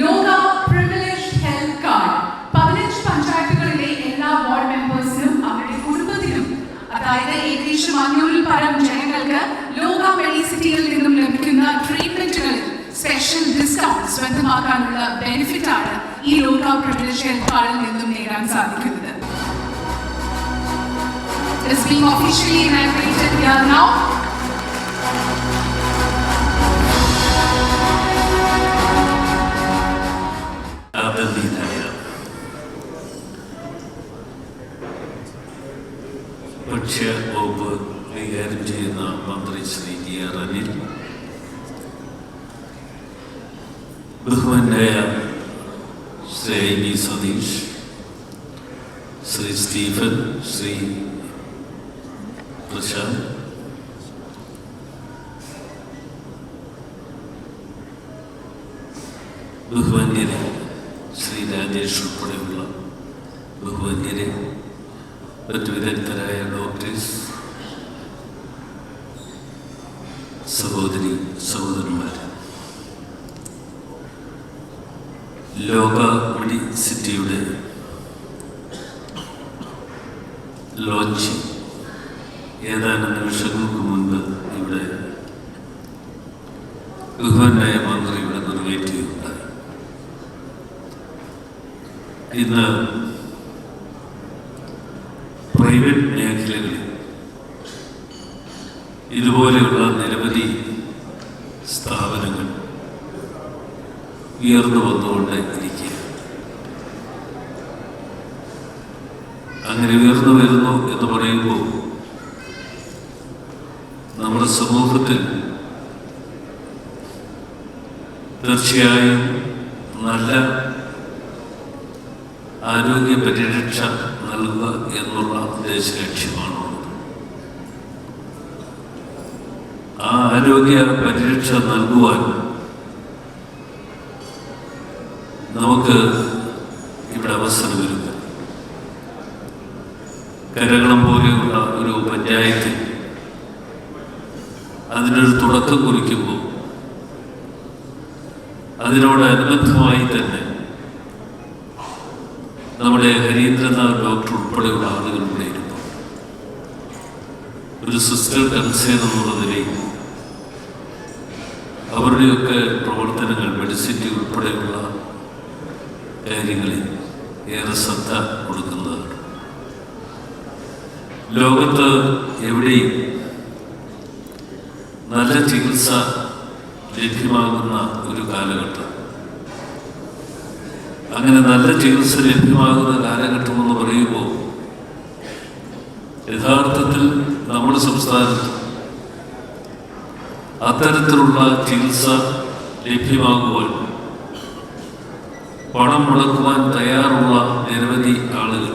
ലോക privilege health card പതിനഞ്ച് പഞ്ചായത്തുകളിലെ എല്ലാ വാർഡ് മെമ്പേഴ്സിനും അവരുടെ കുടുംബത്തിനും അതായത് ഏകദേശം അഞ്ഞൂറിൽ പരം ജനങ്ങൾക്ക് ലോക മെഡിസിറ്റിയിൽ നിന്നും ലഭിക്കുന്ന ട്രീറ്റ്മെന്റുകളിൽ സ്പെഷ്യൽ ഡിസ്കൗണ്ട് സ്വന്തമാക്കാനുള്ള ബെനിഫിറ്റ് ആണ് ഈ ലോക പ്രിവിലേജ് ഹെൽത്ത് കാർഡിൽ നിന്നും നേടാൻ സാധിക്കുന്നത് is being officially inaugurated here now. ഭക്ഷ്യ വകുപ്പ് കൈകാര്യം ചെയ്യുന്ന മന്ത്രി ശ്രീ ജി ആർ അനിൽ ബഹുമാനായ Shri I B Satheesh Shri Stephen Shri Prashanth ബഹുമാന്യരെ Shri Rajesh ഉൾപ്പെടെയുള്ള ബഹുമാന്യരെ മറ്റു വിദഗ്ധരായ ഡോക്ടേഴ്സ് സഹോദരി സഹോദരന്മാർ ലോക മെഡിസിറ്റിയുടെ ലോഞ്ച് ഏതാനും നിമിഷങ്ങൾക്ക് മുൻപ് ഇവിടെ ബഹുമാനായ മന്ത്രി ഇവിടെ നിറവേറ്റുകയുണ്ടായി ഇന്ന് മേഖലകളിൽ. ഇതുപോലെയുള്ള നിരവധി സ്ഥാപനങ്ങൾ ഉയർന്നു വന്നുകൊണ്ട് ഇരിക്കുക. അങ്ങനെ ഉയർന്നു വരുന്നു എന്ന് പറയുമ്പോൾ നമ്മുടെ സമൂഹത്തിൽ തീർച്ചയായും നല്ല ആരോഗ്യ പരിരക്ഷ നൽകുക എന്നുള്ള ഉദ്ദേശ ലക്ഷ്യമാണുള്ളത് ആ ആരോഗ്യ പരിരക്ഷ നൽകുവാൻ നമുക്ക് ഇവിടെ അവസരമില്ല കരകളം പോലെയുള്ള ഒരു പഞ്ചായത്തിൽ അതിനൊരു തുടക്കം കുറിക്കുമ്പോൾ അതിനോടനുബന്ധമായി തന്നെ നമ്മുടെ ഹരീന്ദ്രനാഥ് ഡോക്ടർ ഉൾപ്പെടെയുള്ള ആളുകൾ ഉണ്ടായിരുന്നു ഒരു സിസ്റ്റർ കൺസേൺ എന്നുള്ള നിലയിൽ അവരുടെയൊക്കെ പ്രവർത്തനങ്ങൾ മെഡിസിറ്റി ഉൾപ്പെടെയുള്ള കാര്യങ്ങളിൽ ഏറെ ശ്രദ്ധ കൊടുക്കുന്നതാണ്. ലോകത്ത് എവിടെയും നല്ല ചികിത്സ ലഭ്യമാകുന്ന ഒരു കാലഘട്ടം. അങ്ങനെ നല്ല ചികിത്സ ലഭ്യമാകുന്ന കാലഘട്ടം എന്ന് പറയുമ്പോൾ യഥാർത്ഥത്തിൽ നമ്മുടെ സംസ്ഥാനത്ത് അത്തരത്തിലുള്ള ചികിത്സ ലഭ്യമാകുവാൻ പണം മുടക്കുവാൻ തയ്യാറുള്ള നിരവധി ആളുകൾ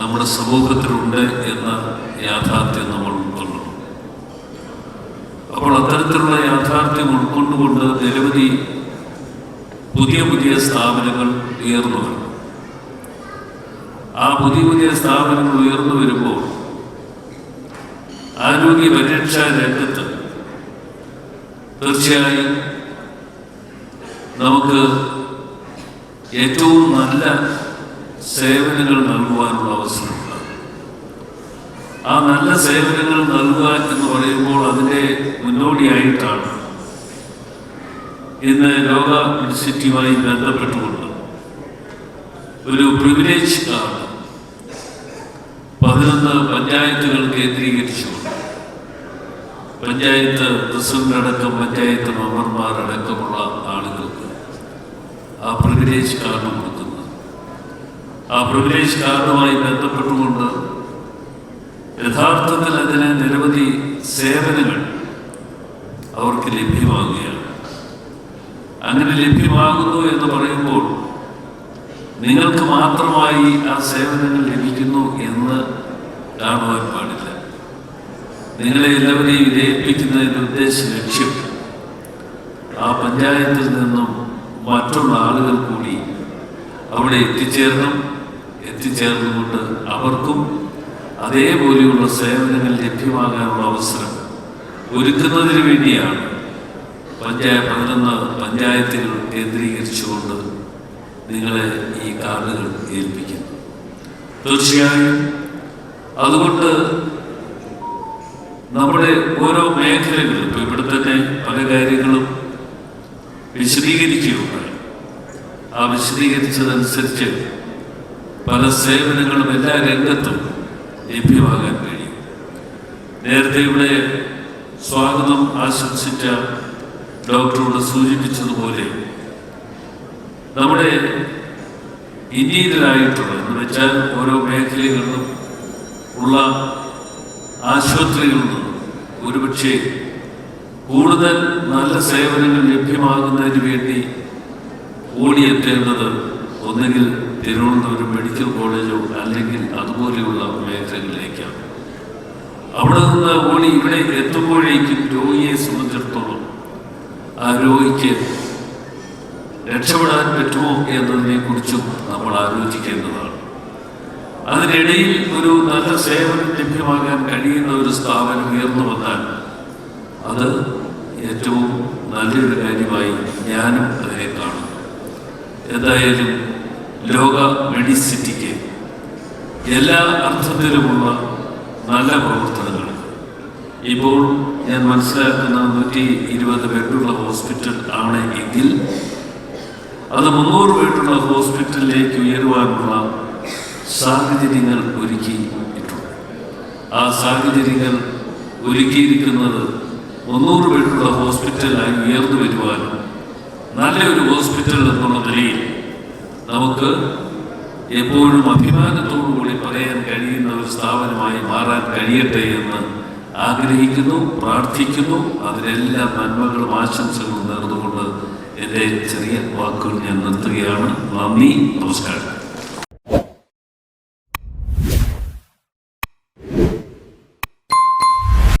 നമ്മുടെ സമൂഹത്തിലുണ്ട് എന്ന യാഥാർത്ഥ്യം നമ്മൾ ഉൾക്കൊള്ളണം അപ്പോൾ അത്തരത്തിലുള്ള യാഥാർത്ഥ്യം ഉൾക്കൊണ്ടുകൊണ്ട് നിരവധി പുതിയ പുതിയ സ്ഥാപനങ്ങൾ ഉയർന്നു വരും ആ പുതിയ പുതിയ സ്ഥാപനങ്ങൾ ഉയർന്നു വരുമ്പോൾ ആരോഗ്യ പരിരക്ഷാ രംഗത്ത് തീർച്ചയായും നമുക്ക് ഏറ്റവും നല്ല സേവനങ്ങൾ നൽകുവാനുള്ള അവസരമുണ്ട് ആ നല്ല സേവനങ്ങൾ നൽകുക എന്ന് പറയുമ്പോൾ അതിന്റെ മുന്നോടിയായിട്ടാണ് ഇന്ന് ലോക യൂണിവേഴ്സിറ്റിയുമായി ബന്ധപ്പെട്ടുകൊണ്ട് ഒരു പ്രിവിലേജ് കാർഡ് പതിനൊന്ന് പഞ്ചായത്തുകൾ കേന്ദ്രീകരിച്ചുകൊണ്ട് പഞ്ചായത്ത് പ്രസിഡന്റ് അടക്കം പഞ്ചായത്ത് മെമ്പർമാരടക്കമുള്ള ആളുകൾക്ക് ആ പ്രിവിലേജ് കാർഡ് കൊടുക്കുന്നത് ആ പ്രിവിലേജ് കാർഡുമായി ബന്ധപ്പെട്ടുകൊണ്ട് യഥാർത്ഥത്തിൽ അതിന് നിരവധി സേവനങ്ങൾ അവർക്ക് ലഭ്യമാകുകയാണ് അങ്ങനെ ലഭ്യമാകുന്നു എന്ന് പറയുമ്പോൾ നിങ്ങൾക്ക് മാത്രമായി ആ സേവനങ്ങൾ ലഭിക്കുന്നു എന്ന് കാണുവാൻ പാടില്ല. നിങ്ങളെ എല്ലാവരെയും വിജയിപ്പിക്കുന്നതിന്റെ ഉദ്ദേശ ലക്ഷ്യം. ആ പഞ്ചായത്തിൽ നിന്നും മറ്റുള്ള ആളുകൾ കൂടി അവിടെ എത്തിച്ചേരണം. എത്തിച്ചേർന്നുകൊണ്ട് അവർക്കും അതേപോലെയുള്ള സേവനങ്ങൾ ലഭ്യമാകാനുള്ള അവസരം ഒരുക്കുന്നതിന് വേണ്ടിയാണ് പഞ്ചായത്ത് പതിനൊന്ന് പഞ്ചായത്തുകൾ കേന്ദ്രീകരിച്ചുകൊണ്ട് നിങ്ങളെ ഈ കാർഡുകൾ ഏൽപ്പിക്കുന്നു. തീർച്ചയായും അതുകൊണ്ട് നമ്മുടെ ഓരോ മേഖലകളും ഇപ്പോൾ ഇവിടെ തന്നെ പല കാര്യങ്ങളും വിശദീകരിക്കുകയുണ്ടായി. ആ വിശദീകരിച്ചതനുസരിച്ച് പല സേവനങ്ങളും എല്ലാ രംഗത്തും ലഭ്യമാകാൻ കഴിയും. നേരത്തെ ഇവിടെ സ്വാഗതം ആശംസിച്ച ഡോക്ടറോട് സൂചിപ്പിച്ചതുപോലെ നമ്മുടെ ഇന്ത്യയിലായിട്ടുള്ള എന്ന് വെച്ചാൽ ഓരോ മേഖലകളിലും ഉള്ള ആശുപത്രികളിൽ നിന്നും ഒരുപക്ഷെ കൂടുതൽ നല്ല സേവനങ്ങൾ ലഭ്യമാകുന്നതിന് വേണ്ടി ഓടിയെത്തേണ്ടത് ഒന്നുകിൽ തിരുവനന്തപുരം മെഡിക്കൽ കോളേജോ അല്ലെങ്കിൽ അതുപോലെയുള്ള മേഖലകളിലേക്കാണ്. അവിടെ നിന്ന് ഓടി ഇവിടെ എത്തുമ്പോഴേക്കും രോഗിയെ സംബന്ധിച്ചിടത്തോളം ആ രക്ഷപ്പെടാൻ പറ്റുമോ എന്നതിനെ കുറിച്ചും നമ്മൾ ആലോചിക്കേണ്ടതാണ്. അതിനിടയിൽ ഒരു നല്ല സേവനം ലഭ്യമാകാൻ കഴിയുന്ന ഒരു സ്ഥാപനം ഉയർന്നു വന്നാൽ അത് ഏറ്റവും നല്ലൊരു കാര്യമായി ഞാനും അതിനെ കാണും എന്തായാലും ലോക മെഡിസിറ്റിക്ക് എല്ലാ അർത്ഥത്തിലുമുള്ള നല്ല പ്രവർത്തനങ്ങൾ. ഇപ്പോൾ ഞാൻ മനസ്സിലാക്കുന്ന നൂറ്റി ഇരുപത് ബെഡുള്ള ഹോസ്പിറ്റൽ ആണ് എങ്കിൽ അത് മുന്നൂറ് ബെഡുള്ള ഹോസ്പിറ്റലിലേക്ക് ഉയരുവാനുള്ള സാഹചര്യങ്ങൾ ഒരുക്കിയിട്ടുണ്ട്. ആ സാഹചര്യങ്ങൾ ഒരുക്കിയിരിക്കുന്നത് മുന്നൂറ് ബെഡുള്ള ഹോസ്പിറ്റലായി ഉയർന്നു വരുവാനും നല്ലൊരു ഹോസ്പിറ്റൽ എന്നുള്ള നിലയിൽ നമുക്ക് എപ്പോഴും അഭിമാനത്തോടു കൂടി പറയാൻ കഴിയുന്ന ഒരു സ്ഥാപനമായി മാറാൻ കഴിയട്ടെ എന്ന് ആഗ്രഹിക്കുന്നു പ്രാർത്ഥിക്കുന്നു. അതിനെല്ലാ നന്മകളും ആശംസകളും നേർന്നുകൊണ്ട് എന്റെ ചെറിയ വാക്കുകൾ ഞാൻ നിർത്തുകയാണ്. നന്ദി നമസ്കാരം.